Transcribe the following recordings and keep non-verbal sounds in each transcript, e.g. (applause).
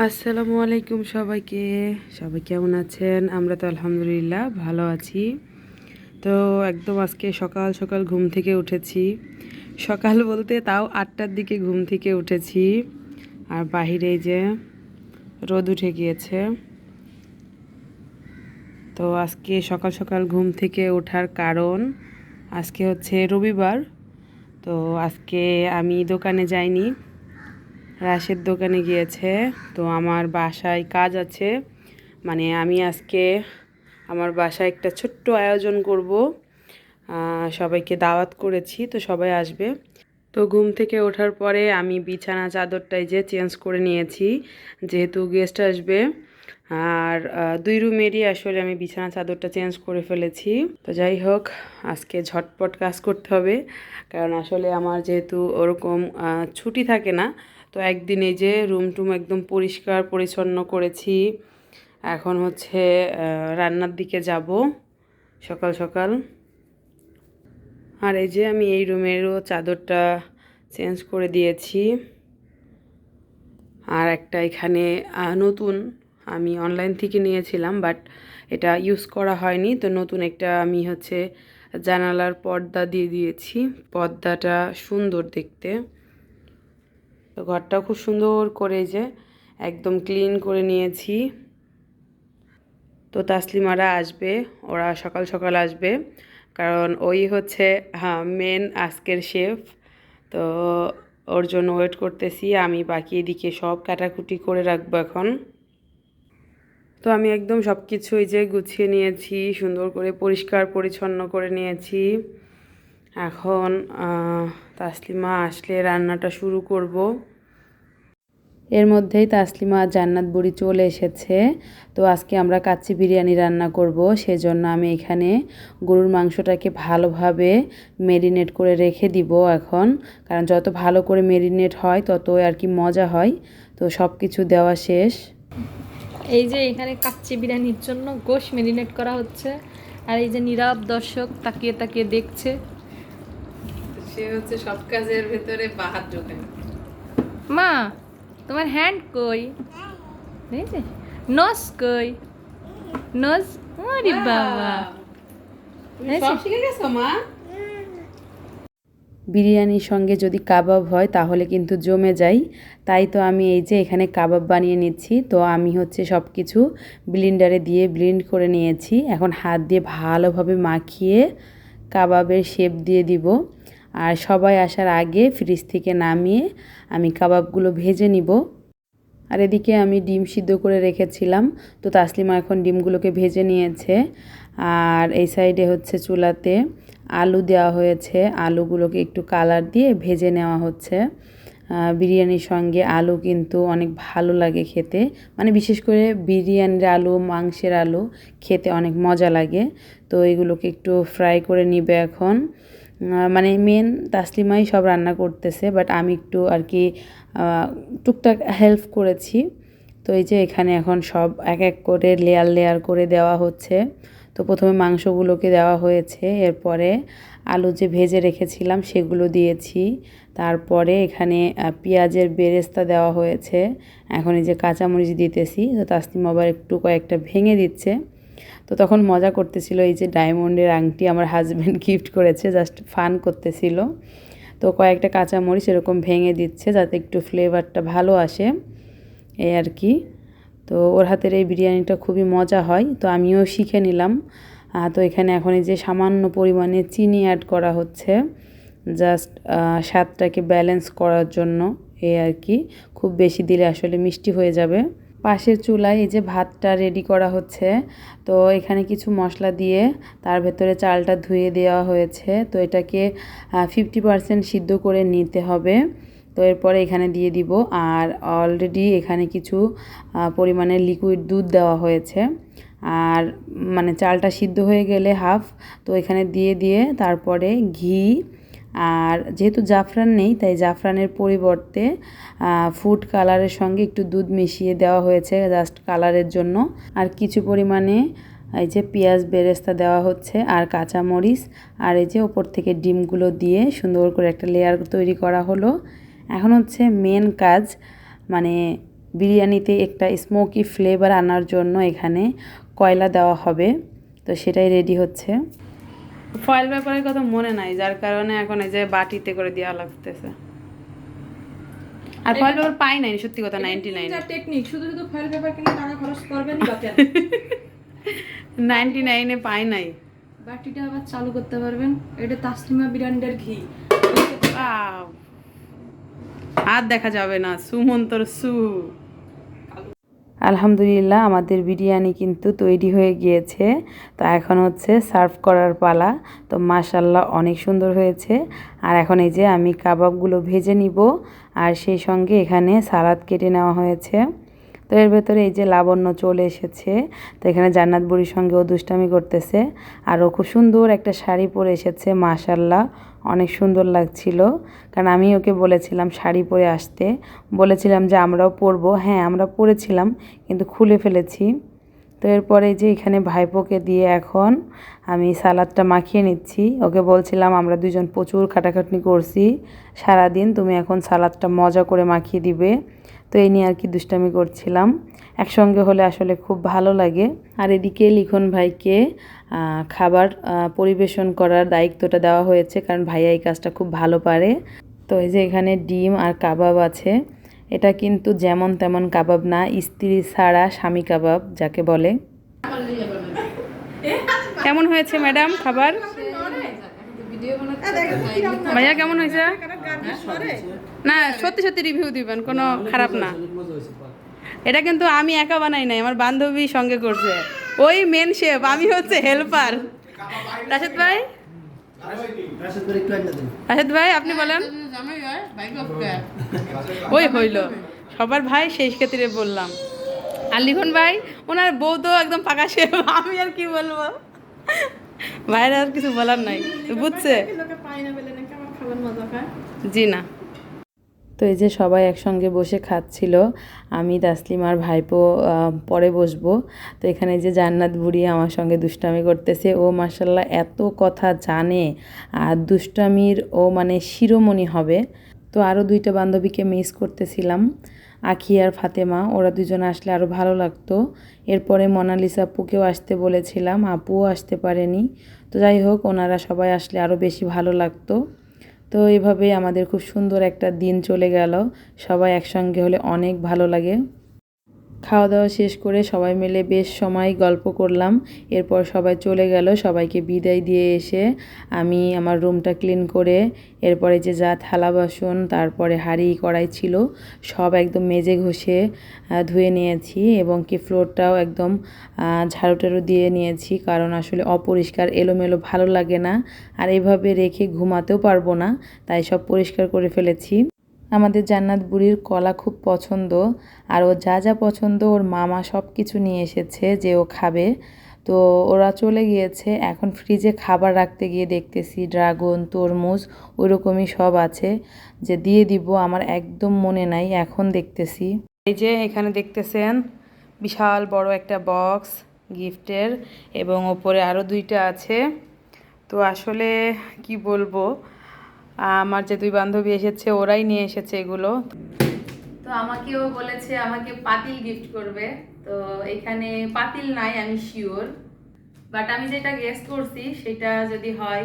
আসসালামু আলাইকুম সবাইকে। সবাই কেমন আছেন? আমরা তো আলহামদুলিল্লাহ ভালো আছি। তো একদম আজকে সকাল সকাল ঘুম থেকে উঠেছি। সকাল বলতে তাও আটটার দিকে ঘুম থেকে উঠেছি। আর বাহিরে যে রোদ উঠে গিয়েছে। তো আজকে সকাল সকাল ঘুম থেকে ওঠার কারণ আজকে হচ্ছে রবিবার। তো আজকে আমি দোকানে যাইনি। রাশের দোকানে গিয়েছে। তো আমার বাসায় কাজ আছে। মানে আমি আজকে আমার বাসায় একটা ছোট্ট আয়োজন করব। সবাইকে দাওয়াত করেছি, তো সবাই আসবে। তো ঘুম থেকে ওঠার পরে আমি বিছানা চাদরটাই যে চেঞ্জ করে নিয়েছি, যেহেতু গেস্ট আসবে। আর দুই রুমেরই আসলে আমি বিছানা চাদরটা চেঞ্জ করে ফেলেছি। তো যাই হোক, আজকে ঝটপট কাজ করতে হবে। কারণ আসলে আমার যেহেতু ওরকম ছুটি থাকে না তো একদিন এই যে রুম টুম একদম পরিষ্কার, পরিচ্ছন্ন করেছি। এখন হচ্ছে রান্নার দিকে যাব সকাল সকাল। আর এই যে আমি এই রুমেরও চাদরটা চেঞ্জ করে দিয়েছি। আর একটা এখানে নতুন আমি অনলাইন থেকে নিয়েছিলাম বাট এটা ইউজ করা হয়নি। তো নতুন একটা আমি হচ্ছে জানালার পর্দা দিয়ে দিয়েছি। পর্দাটা সুন্দর দেখতে। ঘরটাও খুব সুন্দর করে যে একদম ক্লিন করে নিয়েছি। তো তাসলিমারা আসবে, ওরা সকাল সকাল আসবে, কারণ ওই হচ্ছে হ্যাঁ মেন আজকের শেফ তো ওর জন্য ওয়েট করতেছি, আমি বাকি এদিকে সব কাটাকুটি করে রাখব এখন। তো আমি একদম সব কিছু এই যে গুছিয়ে নিয়েছি, সুন্দর করে পরিষ্কার পরিচ্ছন্ন করে নিয়েছি। এখন তাসলিমা আসলে রান্নাটা শুরু করব। এর মধ্যেই তাসলিমা আর জান্নাত বুড়ি চলে এসেছে। তো আজকে আমরা কাচ্চি বিরিয়ানি রান্না করব সেজন্য আমি এখানে গরুর মাংসটাকে ভালোভাবে মেরিনেট করে রেখে দিব এখন। কারণ যত ভালো করে মেরিনেট হয় তত আর কি মজা হয়। তো সব কিছু দেওয়া শেষ। এই যে এখানে কাচ্চি বিরিয়ানির জন্য গোশ মেরিনেট করা হচ্ছে। আর এই যে নীরব দর্শক তাকিয়ে তাকিয়ে দেখছে। সে হচ্ছে সব কাজের ভেতরে বাহাত মা তোমার হ্যান্ড কই? নস কই? নস আরে বাবা। সব শিখে গেছো মা? বিরিয়ানির সঙ্গে যদি কাবাব হয় তাহলে কিন্তু জমে যায়। তাই তো আমি এই যে এখানে কাবাব বানিয়ে নিচ্ছি। তো আমি হচ্ছে সব কিছু ব্লিন্ডারে দিয়ে ব্লেন্ড করে নিয়েছি। এখন হাত দিয়ে ভালোভাবে মাখিয়ে কাবাবের শেপ দিয়ে দিব। আর সবাই আসার আগে ফ্রিজ থেকে নামিয়ে আমি কাবাবগুলো ভেজে নিব। আর এদিকে আমি ডিম সিদ্ধ করে রেখেছিলাম, তো তাসলিমা এখন ডিমগুলোকে ভেজে নিয়েছে। আর এই সাইডে হচ্ছে চুলাতে আলু দেওয়া হয়েছে, আলুগুলোকে একটু কালার দিয়ে ভেজে নেওয়া হচ্ছে। বিরিয়ানির সঙ্গে আলু কিন্তু অনেক ভালো লাগে খেতে মানে বিশেষ করে বিরিয়ানির আলু, মাংসের আলু খেতে অনেক মজা লাগে। তো এগুলোকে একটু ফ্রাই করে নিবে এখন। মানে মেন তাসলিমাই সব রান্না করতেছে বাট আমি একটু আর কি টুকটাক হেল্প করেছি। তো এই যে এখানে এখন সব এক এক করে লেয়ার লেয়ার করে দেওয়া হচ্ছে। তো প্রথমে মাংসগুলোকে দেওয়া হয়েছে, এরপরে আলু যে ভেজে রেখেছিলাম সেগুলো দিয়েছি। তারপরে এখানে পেঁয়াজের বেরেস্তা দেওয়া হয়েছে। এখন এই যে কাঁচামরিচ দিতেছি, তো তাসলিম আবার একটু কয়েকটা ভেঙে দিচ্ছে। তো তখন মজা করতেছিল এই যে ডায়মন্ডের আংটি আমার হাজব্যান্ড গিফট করেছে জাস্ট ফান করতেছিল। তো কয়েকটা কাঁচামরিচ এরকম ভেঙে দিচ্ছে যাতে একটু ফ্লেভারটা ভালো আসে, এই আর কি। তো ওর হাতের এই বিরিয়ানিটা খুবই মজা হয়, তো আমিও শিখে নিলাম। তো এখানে এখন এই যে সামান্য পরিমাণে চিনি অ্যাড করা হচ্ছে জাস্ট স্বাদটাকে ব্যালেন্স করার জন্য, এই আর কি। খুব বেশি দিলে আসলে মিষ্টি হয়ে যাবে। পাশের চুলায় এই যে ভাতটা রেডি করা হচ্ছে, তো এখানে কিছু মশলা দিয়ে তার ভেতরে চালটা ধুয়ে দেওয়া হয়েছে, তো এটাকে ফিফটি পারসেন্ট সিদ্ধ করে নিতে হবে। তো এরপরে এখানে দিয়ে দিব, আর অলরেডি এখানে কিছু পরিমাণে লিকুইড দুধ দেওয়া হয়েছে। আর মানে চালটা সিদ্ধ হয়ে গেলে হাফ তো এখানে দিয়ে দিয়ে তারপরে ঘি আর যেহেতু জাফরান নেই, তাই জাফরানের পরিবর্তে ফুড কালারের সঙ্গে একটু দুধ মিশিয়ে দেওয়া হয়েছে জাস্ট কালারের জন্য। আর কিছু পরিমাণে এই যে পেঁয়াজ বেরেস্তা দেওয়া হচ্ছে আর কাঁচামরিচ আর এই যে ওপর থেকে ডিমগুলো দিয়ে সুন্দর করে একটা লেয়ার তৈরি করা হলো। এখন হচ্ছে মেন কাজ মানে বিরিয়ানিতে একটা স্মোকি ফ্লেভার আনার জন্য এখানে কয়লা দেওয়া হবে। তো সেটাই রেডি হচ্ছে। ফয়েল পেপারের কথা মনে নাই যার কারণে এখন এই যে বাটিতে করে দেওয়া লাগতেছে। আর ফয়েল পেপার পাই নাই সত্যি কথা নাইনটি নাইন টেকনিক শুধু শুধু ফয়েল পেপার কিনে টাকা খরচ করবেন নাইনটি নাইনে (laughs) পাই নাই। বাটিটা আবার চালু করতে পারবেন এটা তাসলিমা ব্র্যান্ডের ঘি! আর দেখা যাবে না সুমন্তর সু। আলহামদুলিল্লাহ আমাদের বিরিয়ানি কিন্তু তৈরি হয়ে গিয়েছে। তো এখন হচ্ছে সার্ভ করার পালা। তো মাশাল্লাহ অনেক সুন্দর হয়েছে। আর এখন এই যে আমি কাবাবগুলো ভেজে নিব। আর সেই সঙ্গে এখানে সালাদ কেটে নেওয়া হয়েছে। তো এর ভেতরে এই যে লাবণ্য চলে এসেছে। তো এখানে জান্নাত বুড়ির সঙ্গে ও দুষ্টামি করতেছে। আর ও খুব সুন্দর একটা শাড়ি পরে এসেছে মাশাল্লাহ অনেক সুন্দর লাগছিল। কারণ আমি ওকে বলেছিলাম শাড়ি পরে আসতে। বলেছিলাম যে আমরাও পরবো। হ্যাঁ আমরা পরেছিলাম, কিন্তু খুলে ফেলেছি। তো এরপরে যে এখানে ভাইপোকে দিয়ে এখন আমি সালাদটা মাখিয়ে নিচ্ছি। ওকে বলছিলাম, আমরা দুজন প্রচুর খাটাখাটনি করছি। সারাদিন তুমি এখন সালাদটা মজা করে মাখিয়ে দিবে। তো এই নিয়ে আর কি দুষ্টামি করছিলাম। একসঙ্গে হলে আসলে খুব ভালো লাগে। আর এদিকে লিখন ভাইকে খাবার পরিবেশন করার দায়িত্বটা দেওয়া হয়েছে, কারণ ভাইয়া এই কাজটা খুব ভালো পারে। তো এই যে এখানে ডিম আর কাবাব আছে। এটা কিন্তু যেমন তেমন কাবাব না, স্ত্রী ছাড়া স্বামী কাবাব, যাকে বলে। কেমন হয়েছে ম্যাডাম খাবার? ভাইয়া, কেমন হয়েছে? না, সত্যি সত্যি রিভিউ দিবেন, কোনো খারাপ না। এটা কিন্তু আমি একা বানাই নাই, আমার বান্ধবী সঙ্গে করছে। ওই মেন শেফ আমি হচ্ছে হেল্পার রাশেদ ভাই? রাশেদ ভাই আপনি বলেন। ওই হইল। সবার ভাই শেষ ক্ষেত্রে বললাম। আর লিখন ভাই ওনার বউ তো একদম পাকা সে আমি আর কি বলব? ভাইয়ের আর কিছু বলার নাই। বুঝছে? জি না। তো এই যে সবাই একসঙ্গে বসে খাচ্ছিল, আমি, তাসলিম আর ভাইপো পরে বসবো। তো এখানে যে জান্নাত বুড়ি আমার সঙ্গে দুষ্টামি করতেছে। ও মাসাল্লাহ এত কথা জানে আর দুষ্টামির ও মানে শিরোমণি হবে। তো আরও দুইটা বান্ধবীকে মিস করতেছিলাম, আখি আর ফাতেমা। ওরা দুজন আসলে আরও ভালো লাগতো। এরপরে মোনালিসা আপুকেও আসতে বলেছিলাম, আপুও আসতে পারেনি। তো যাই হোক, ওনারা সবাই আসলে আরও বেশি ভালো লাগতো। তো এভাবে আমাদের খুব সুন্দর একটা দিন চলে গেল। সবাই একসঙ্গে হলে অনেক ভালো লাগে। খাওয়া দাওয়া শেষ করে সবাই মিলে বেশ সময় গল্প করলাম। এরপর সবাই চলে গেল, সবাইকে বিদায় দিয়ে এসে আমি আমার রুমটা ক্লিন করে এরপরে যে যা থালা বাসন, তারপরে হাঁড়ি, কড়াই ছিল, সব একদম মেজে ঘষে ধুয়ে নিয়েছি এবং কি ফ্লোরটাও একদম ঝাড়ু টাড়ু দিয়ে নিয়েছি কারণ আসলে অপরিষ্কার, এলোমেলো ভালো লাগে না। আর এভাবে রেখে ঘুমাতেও পারব না, তাই সব পরিষ্কার করে ফেলেছি। আমাদের জান্নাত বুড়ির কলা খুব পছন্দ, আর ও যা যা পছন্দ ওর মামা সব কিছু নিয়ে এসেছে যে ও খাবে। তো ওরা চলে গিয়েছে, এখন ফ্রিজে খাবার রাখতে গিয়ে দেখতেছি ড্রাগন তরমুজ, ওইরকমই সব আছে। যে দিয়ে দিব, আমার একদম মনে নাই, এখন দেখতেছি। এই যে এখানে দেখতেছেন, বিশাল বড় একটা বক্স গিফটের এবং ওপরে আরও দুইটা আছে। তো আসলে কি বলব আমার যে দুই বান্ধবী এসেছে, ওরাই নিয়ে এসেছে এগুলো। তো আমাকেও বলেছে, আমাকে পাতিল গিফট করবে। তো এখানে পাতিল নাই, আমি শিওর বাট আমি যেটা গেস করছি, সেটা যদি হয়,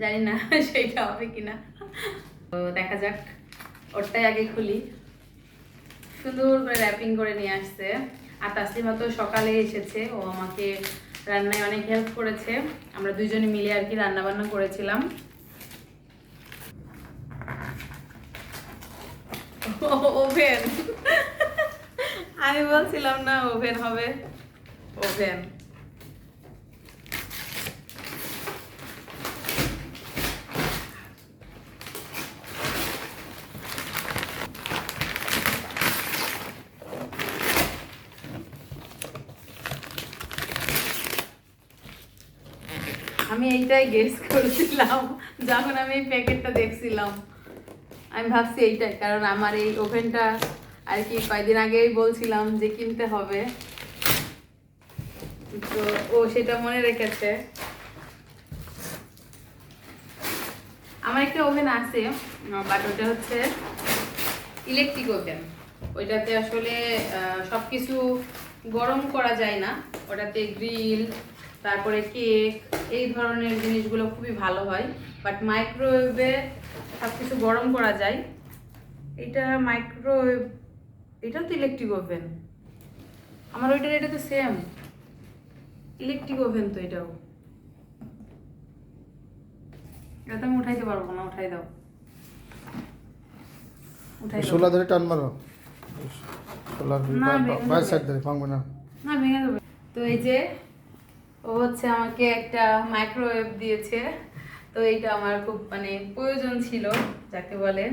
জানি না (laughs) সেটা হবে কিনা। তো দেখা যাক, ওরটাই আগে খুলি। সুন্দর করে র্যাপিং করে নিয়ে আসছে। আর তাসলিমা তো সকালে এসেছে, ও আমাকে রান্নায় অনেক হেল্প করেছে। আমরা দুজনে মিলে আর কি রান্না বান্না করেছিলাম ওভেন আমি বলছিলাম না ওভেন হবে। ওভেন। আমি এইটাই গেস করছিলাম, যখন আমি প্যাকেটটা দেখছিলাম। আমি ভাবছি এইটাই, কারণ আমার এই ওভেনটা আর কি কয়েকদিন আগেই বলছিলাম যে কিনতে হবে। তো ও সেটা মনে রেখেছে। আমার একটা ওভেন আছে বাট ওটা হচ্ছে ইলেকট্রিক ওভেন ওইটাতে আসলে সব কিছু গরম করা যায় না। ওটাতে গ্রিল তারপরে কেক এই ধরনের জিনিসগুলো খুবই ভালো হয়। বাট মাইক্রোওয়েভে সব কিছু গরম করা যায়। এটা মাইক্রোওয়েভ এটাও তো ইলেকট্রিক ওভেন আমার ওইটার এটা তো সেম ইলেকট্রিক ওভেন তো এটাও। এটা তো আমি উঠাইতে পারব না উঠাই দাও। উঠাই শোলা ধরে টান মারো। শোলার না, ভেঙে বাইর যাবে। সাইড ধরে ভাঙবে না। না ভেঙে যাবে তো এই যে ও হচ্ছে আমাকে একটা মাইক্রোওয়েভ দিয়েছে। তো এইটা আমার খুব মানে প্রয়োজন ছিল যাকে বলে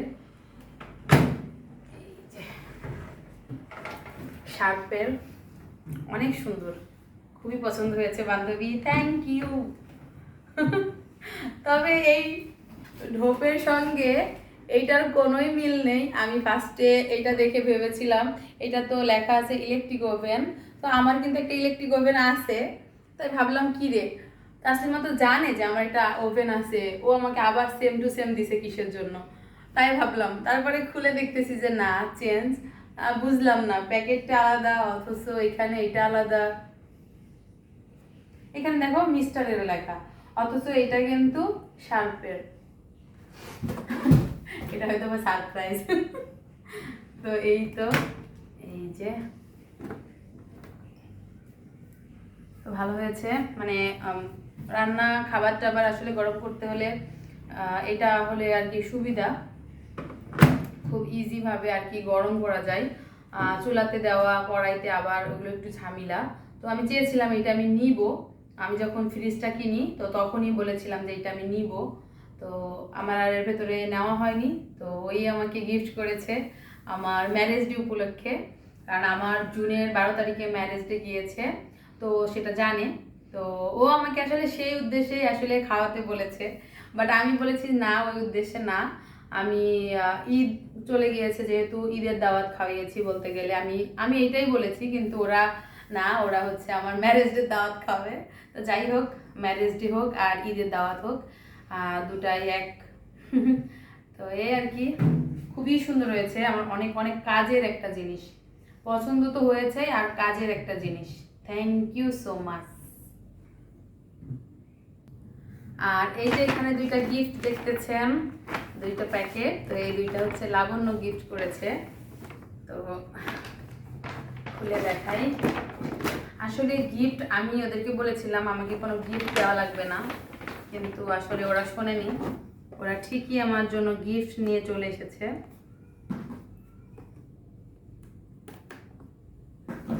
এই যে শার্পের। অনেক সুন্দর। খুবই পছন্দ হয়েছে বান্ধবী। থ্যাংক ইউ (laughs) তবে এই ঢোপের সঙ্গে এইটার কোনোই মিল নেই। আমি ফার্স্টে এইটা দেখে ভেবেছিলাম। এটা তো লেখা আছে ইলেকট্রিক ওভেন তো আমার কিন্তু একটা ইলেকট্রিক ওভেন আছে। তাই ভাবলাম, কি রে? তাসলিমা তো জানে যে আমার একটা ওভেন আছে। ও আমাকে আবার সেম টু সেম দিছে কিসের জন্য। তাই ভাবলাম। তারপরে খুলে দেখতেছি যে না চেঞ্জ বুঝলাম না। প্যাকেটটা আলাদা, অথচ এখানে এটা আলাদা। এখানে দেখো মিস্টারের লেখা, অথচ এটা কিন্তু শার্পের। এটা হয়তো আমার সারপ্রাইজ। তো এই তো, এই যে। তো ভালো হয়েছে মানে রান্না খাবার টাবার আসলে গরম করতে হলে এটা হলে আর কি সুবিধা। খুব ইজিভাবে আর কি গরম করা যায়। চুলাতে দেওয়া, কড়াইতে আবার ওগুলো একটু ঝামেলা। তো আমি চেয়েছিলাম এটা আমি নিব। আমি যখন ফ্রিজটা কিনি, তো তখনই বলেছিলাম যে এটা আমি নিব। তো আমার আর এর ভেতরে নেওয়া হয়নি। তো ওই আমাকে গিফট করেছে আমার ম্যারেজ ডে উপলক্ষে। কারণ আমার জুনের বারো তারিখে ম্যারেজ ডে গিয়েছে, তো সেটা জানে। তো ও আমাকে আসলে সেই উদ্দেশ্যেই আসলে খাওয়াতে বলেছে। বাট আমি বলেছি, না, ওই উদ্দেশ্যে না। আমি ঈদ চলে গিয়েছে যেহেতু ঈদের দাওয়াত খাওয়িয়েছি বলতে গেলে। আমি আমি এটাই বলেছি, কিন্তু ওরা না, ওরা হচ্ছে আমার ম্যারেজ ডে দাওয়াত খাবে। তো যাই হোক ম্যারেজ ডে হোক আর ঈদের দাওয়াত হোক দুটাই এক। (laughs) তো এই আর কি, খুবই সুন্দর হয়েছে। আমার অনেক অনেক কাজের একটা জিনিস। পছন্দ তো হয়েছে আর কাজের একটা জিনিস। থ্যাংক ইউ সো মাচ আর এই যে এখানে দুইটা গিফট দেখতেছেন। দুইটা প্যাকেট, তো এই দুইটা হচ্ছে লাবণ্য গিফট করেছে। তো খুলে দেখাই। আসলে গিফট আমি ওদেরকে বলেছিলাম, আমাকে কোনো গিফট দেওয়া লাগবে না। কিন্তু আসলে ওরা শোনেনি। ওরা ঠিকই আমার জন্য গিফট নিয়ে চলে এসেছে।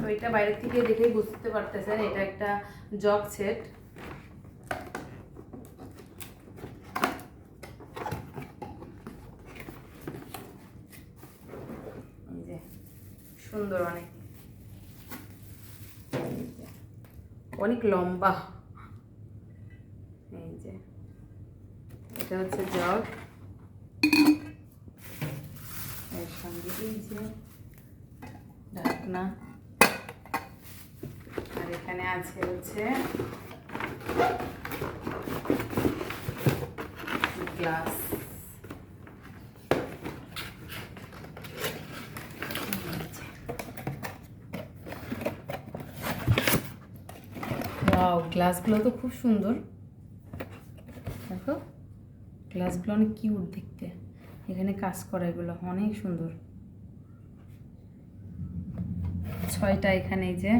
তো এটা বাইরে থেকে দেখেই বুঝতে পারতেছেন, এটা একটা জগ সেট এই যে সুন্দর অনেক এই যে, অনেক লম্বা। এই যে, এটা হচ্ছে জগ। এর সঙ্গে এই যে ঢাকনা আর এখানে আছে হচ্ছে গ্লাস। ওয়াও গ্লাসগুলো তো খুব সুন্দর। দেখো গ্লাসগুলো অনেক কিউট দেখতে। এখানে কাজ করা এগুলো, অনেক সুন্দর। ছয়টা এখানে যে,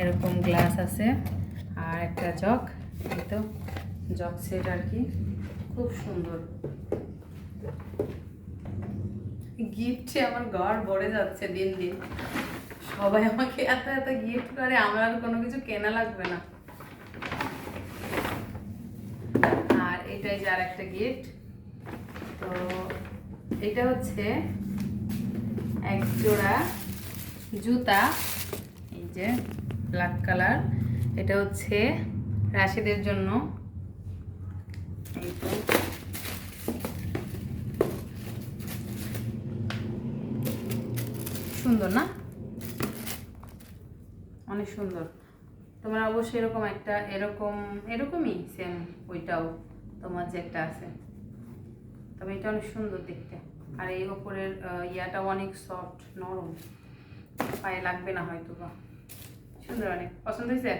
এরকম গ্লাস আছে, আর একটা জগ। এই তো, জগ সেট আর কি, খুব সুন্দর। গিফটে আমার ঘর ভরে যাচ্ছে দিন দিন। সবাই আমাকে এত এত গিফট করে, আমার আর কোনো কিছু কেনা লাগবে না। আর এটাই যার একটা গিফট তো এটা হচ্ছে এক জোড়া জুতা, এই যে ব্ল্যাক কালার এটা হচ্ছে রাশিদের জন্য। এই সুন্দর না? অনেক সুন্দর। তোমার অবশ্যই এরকম একটা, এরকম, এরকমই সেম ওইটাও। তোমার যে একটা আছে। তবে এটা অনেক সুন্দর দেখতে। আর এই ওপরের ইয়াটা অনেক সফট নরম। পায়ে লাগবে না হয়তো বা সুন্দর অনেক। পছন্দ হয়েছে?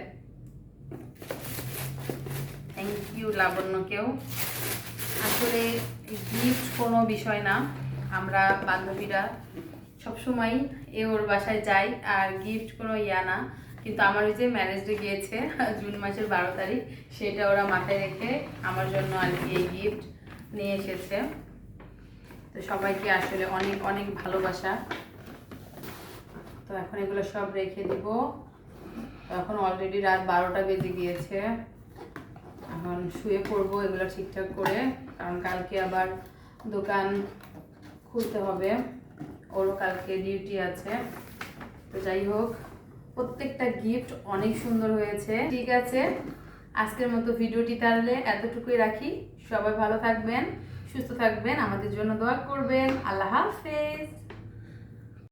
থ্যাংক ইউ লাবণ্যকেও আসলে গিফট কোনো বিষয় না। আমরা বান্ধবীরা সবসময় এ ওর বাসায় যাই। আর গিফট কোনো ইয়া না। কিন্তু আমার ওই যে ম্যারেজ ডে গিয়েছে, জুন মাসের বারো তারিখ, সেটা ওরা মাথায় রেখে আমার জন্য আর কি এই গিফট নিয়ে এসেছে। তো সবাইকে আসলে অনেক অনেক ভালোবাসা। তো এখন এগুলো সব রেখে দিব। এখন অলরেডি রাত বারোটা বেজে গিয়েছে। এখন শুয়ে পড়ব এগুলো ঠিকঠাক করে, কারণ কালকে আবার দোকান খুলতে হবে। ওরও কালকে ডিউটি আছে। তো যাই হোক। প্রত্যেকটা গিফট অনেক সুন্দর হয়েছে। ঠিক আছে, আজকের মতো ভিডিওটি তাহলে এতটুকুই রাখি। সবাই ভালো থাকবেন, সুস্থ থাকবেন, আমাদের জন্য দোয়া করবেন। আল্লাহ হাফেজ।